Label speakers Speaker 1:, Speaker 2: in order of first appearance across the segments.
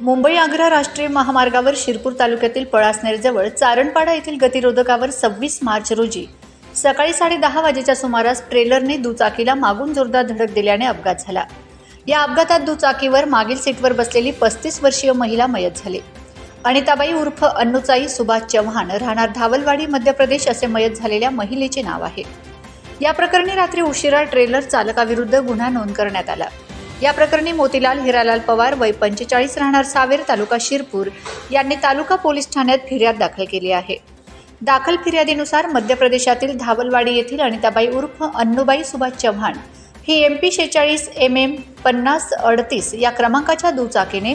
Speaker 1: मुंबई आग्रा राष्ट्रीय महामार्गावर शिरपूर तालुक्यातील पळासनेरजवळ चारणपाडा येथील गतिरोधकावर सव्वीस मार्च रोजी सकाळी साडेदहा वाजेच्या सुमारास ट्रेलरने दुचाकीला मागून जोरदार धडक दिल्याने अपघात झाला. या अपघातात दुचाकीवर मागील सीटवर बसलेली पस्तीस वर्षीय महिला मयत झाली. अनिताबाई उर्फ अन्नुचाई सुभाष चव्हाण राहणार धावलवाडी मध्य प्रदेश असे मयत झालेल्या महिलेचे नाव आहे. या प्रकरणी रात्री उशिरा ट्रेलर चालकाविरुद्ध गुन्हा नोंद करण्यात आला. या प्रकरणी मोतीलाल हिरालाल पवार वय पंचेचाळीस राहणार सावेर तालुका शिरपूर यांनी तालुका पोलीस ठाण्यात फिर्याद दाखल केली आहे. दाखल फिर्यादीनुसार मध्य प्रदेशातील धावलवाडी येथील अनिताबाई उर्फ अन्नूबाई सुभाष चव्हाण ही एम पी शेचाळीस एम एम पन्नास अडतीस या क्रमांकाच्या दुचाकीने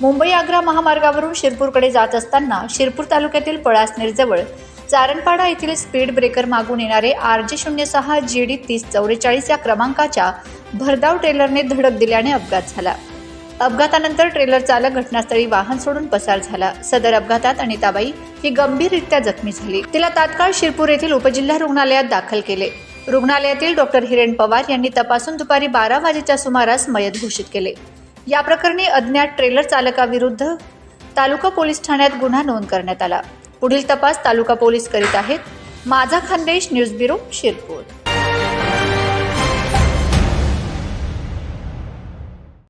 Speaker 1: मुंबई आग्रा महामार्गावरून शिरपूरकडे जात असताना शिरपूर तालुक्यातील पळासनेरजवळ चारणपाडा येथील स्पीड ब्रेकर मागून येणारे आर जे शून्य सहा जी डी तीस चौवेचाळीस या क्रमांकाच्या भरधाव ट्रेलरने धडक दिल्याने अपघात झाला. अपघातानंतर ट्रेलर चालक घटनास्थळी वाहन सोडून पसार झाला. सदर अपघातात अनिताबाई ही गंभीररित्या जखमी झाली. तिला तात्काळ शिरपूर येथील उपजिल्हा रुग्णालयात दाखल केले. रुग्णालयातील डॉक्टर हिरेन पवार यांनी तपासून दुपारी बारा वाजेच्या सुमारास मयत घोषित केले. या प्रकरणी अज्ञात ट्रेलर चालकाविरुद्ध तालुका पोलीस ठाण्यात गुन्हा नोंद करण्यात आला. पुढील तपास तालुका पोलीस करीत आहेत. माझा खानदेश न्यूज ब्युरो शिरपूर.